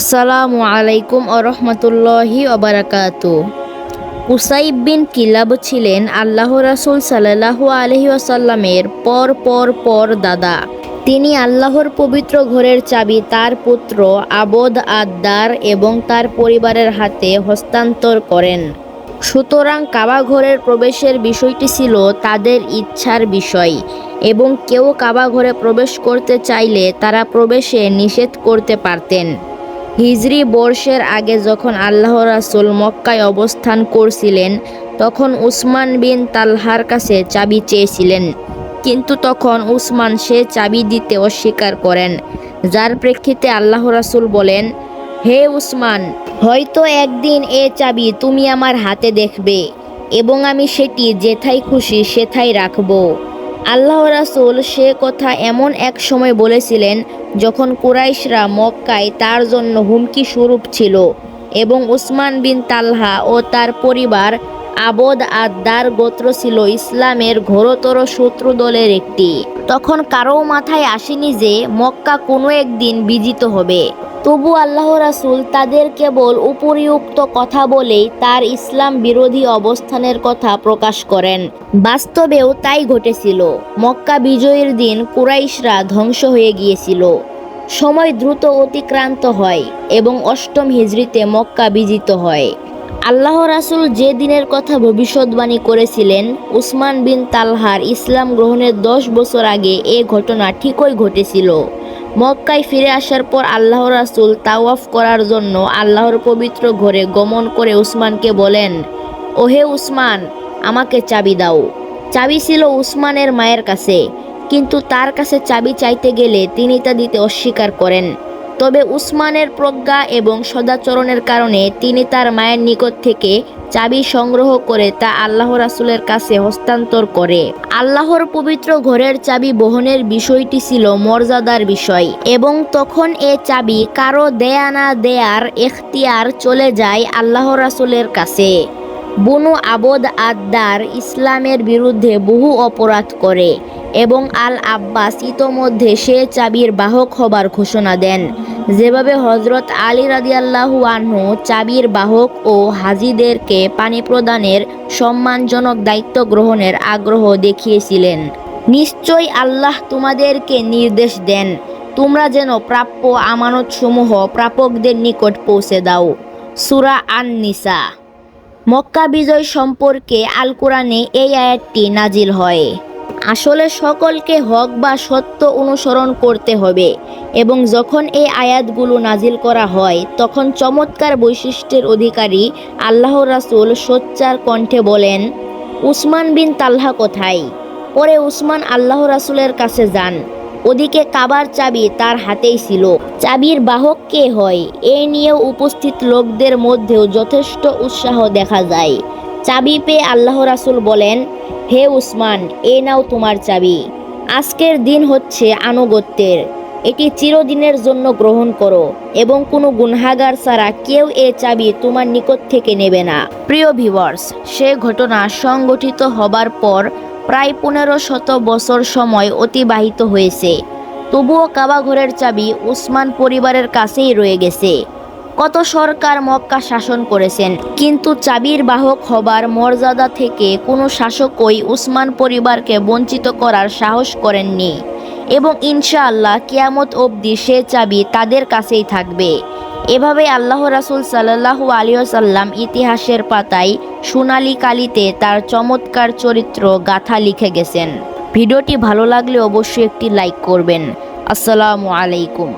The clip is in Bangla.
আসসালামু আলাইকুম আরহামতুল্লাহি অবরাকাতু উসাইব বিন কিলাব ছিলেন আল্লাহ রাসুল সাল্লাহু আলহি আসাল্লামের পর পর পর দাদা। তিনি আল্লাহর পবিত্র ঘরের চাবি তার পুত্র আবদ আদ্দার এবং তার পরিবারের হাতে হস্তান্তর করেন। সুতরাং কাবা ঘরের প্রবেশের বিষয়টি ছিল তাদের ইচ্ছার বিষয় এবং কেউ কাবা ঘরে প্রবেশ করতে চাইলে তারা প্রবেশে নিষেধ করতে পারতেন। হিজরি বর্ষের আগে যখন আল্লাহ রাসুল মক্কায় অবস্থান করছিলেন, তখন উসমান বিন তালহার কাছে চাবি চেয়েছিলেন। কিন্তু তখন উসমান সে চাবি দিতে অস্বীকার করেন। যার প্রেক্ষিতে আল্লাহ রাসুল বলেন, হে উসমান, হয়তো একদিন এ চাবি তুমি আমার হাতে দেখবে এবং আমি সেটি যেথায় খুশি সেথায় রাখব। আল্লাহ রাসুল সে কথা এমন এক সময় বলেছিলেন যখন কুরাইশরা মক্কায় তার জন্য হুমকি স্বরূপ ছিল এবং উসমান বিন তালহা ও তার পরিবার আবদ আদার গোত্র ছিল ইসলামের ঘোরতর শত্রু দলের একটি। তখন কারও মাথায় আসেনি যে মক্কা কোনো একদিন বিজিত হবে। তবু আল্লাহ রাসুল তাদের কেবল উপরিউক্ত কথা বলেই তার ইসলাম বিরোধী অবস্থানের কথা প্রকাশ করেন। বাস্তবেও তাই ঘটেছিল। মক্কা বিজয়ের দিন কুরাইশরা ধ্বংস হয়ে গিয়েছিল। সময় দ্রুত অতিক্রান্ত হয় এবং অষ্টম হিজড়িতে মক্কা বিজিত হয়। আল্লাহ রাসুল যে দিনের কথা ভবিষ্যৎবাণী করেছিলেন, উসমান বিন তালহার ইসলাম গ্রহণের দশ বছর আগে এ ঘটনা ঠিকই ঘটেছিল। মক্কায় ফিরে আসার পর আল্লাহ রাসুল তাওয়াফ করার জন্য আল্লাহর পবিত্র ঘরে গমন করে উসমানকে বলেন, ওহে উসমান, আমাকে চাবি দাও। চাবি ছিল উসমানের মায়ের কাছে, কিন্তু তার কাছে চাবি চাইতে গেলে তিনি তা দিতে অস্বীকার করেন। তবে উসমানের প্রজ্ঞা এবং সদাচরণের কারণে তিনি তার মায়ের নিকট থেকে চাবি সংগ্রহ করে তা আল্লাহ রাসুলের কাছে হস্তান্তর করে। আল্লাহর পবিত্র ঘরের চাবি বহনের বিষয়টি ছিল মর্যাদার বিষয় এবং তখন এ চাবি কারও দেয়া না দেয়ার এখতিয়ার চলে যায় আল্লাহ রাসুলের কাছে। বুনু আবদ আদ্দার ইসলামের বিরুদ্ধে বহু অপরাধ করে এবং আল আব্বাস ইতোমধ্যে সে চাবির বাহক হবার ঘোষণা দেন। যেভাবে হজরত আলী রাদিয়াল্লাহু আনহু চাবির বাহক ও হাজিদেরকে পানি প্রদানের সম্মানজনক দায়িত্ব গ্রহণের আগ্রহ দেখিয়েছিলেন। নিশ্চয় আল্লাহ তোমাদেরকে নির্দেশ দেন, তোমরা যেন প্রাপ্য আমানতসমূহ প্রাপকদের নিকট পৌঁছে দাও। সুরা আন নিসা মক্কা বিজয় সম্পর্কে আল কোরআনে এই আয়াতটি নাজিল হয়। আসলে সকলকে হক বা সত্য অনুসরণ করতে হবে এবং যখন এই আয়াতগুলো নাজিল করা হয়, তখন চমৎকার বৈশিষ্ট্যের অধিকারী আল্লাহ রাসুল সোচ্চার কণ্ঠে বলেন, উসমান বিন তাল্হা কোথায়? পরে উসমান আল্লাহ রাসুলের কাছে যান। ওদিকে কাবার চাবি তার হাতেই ছিল। চাবির বাহক কে হয়, এ নিয়েও উপস্থিত লোকদের মধ্যেও যথেষ্ট উৎসাহ দেখা যায়। চাবি পেয়ে আল্লাহ রাসুল বলেন, হে উসমান, এ নাও তোমার চাবি। আজকের দিন হচ্ছে আনুগত্যের। এটি চিরদিনের জন্য গ্রহণ করো এবং কোনো গুনহাগার ছাড়া কেউ এ চাবি তোমার নিকট থেকে নেবে না। প্রিয় ভিউয়ার্স, সে ঘটনা সংগঠিত হবার পর প্রায় পনেরো শত বছর সময় অতিবাহিত হয়েছে। তবুও কাবাঘরের চাবি উসমান পরিবারের কাছেই রয়ে গেছে। কত সরকার মক্কা শাসন করেছেন, কিন্তু চাবির বাহক হবার মর্যাদা থেকে কোনো শাসকই উসমান পরিবারকে বঞ্চিত করার সাহস করেননি। এবং ইনশাআল্লাহ কিয়ামত অবধি সে চাবি তাদের কাছেই থাকবে। এভাবে আল্লাহ রাসুল সাল্লাহু আলিয়াল্লাম ইতিহাসের পাতায় সোনালি কালিতে তার চমৎকার চরিত্র গাথা লিখে গেছেন। ভিডিওটি ভালো লাগলে অবশ্যই একটি লাইক করবেন। আসসালামু আলাইকুম।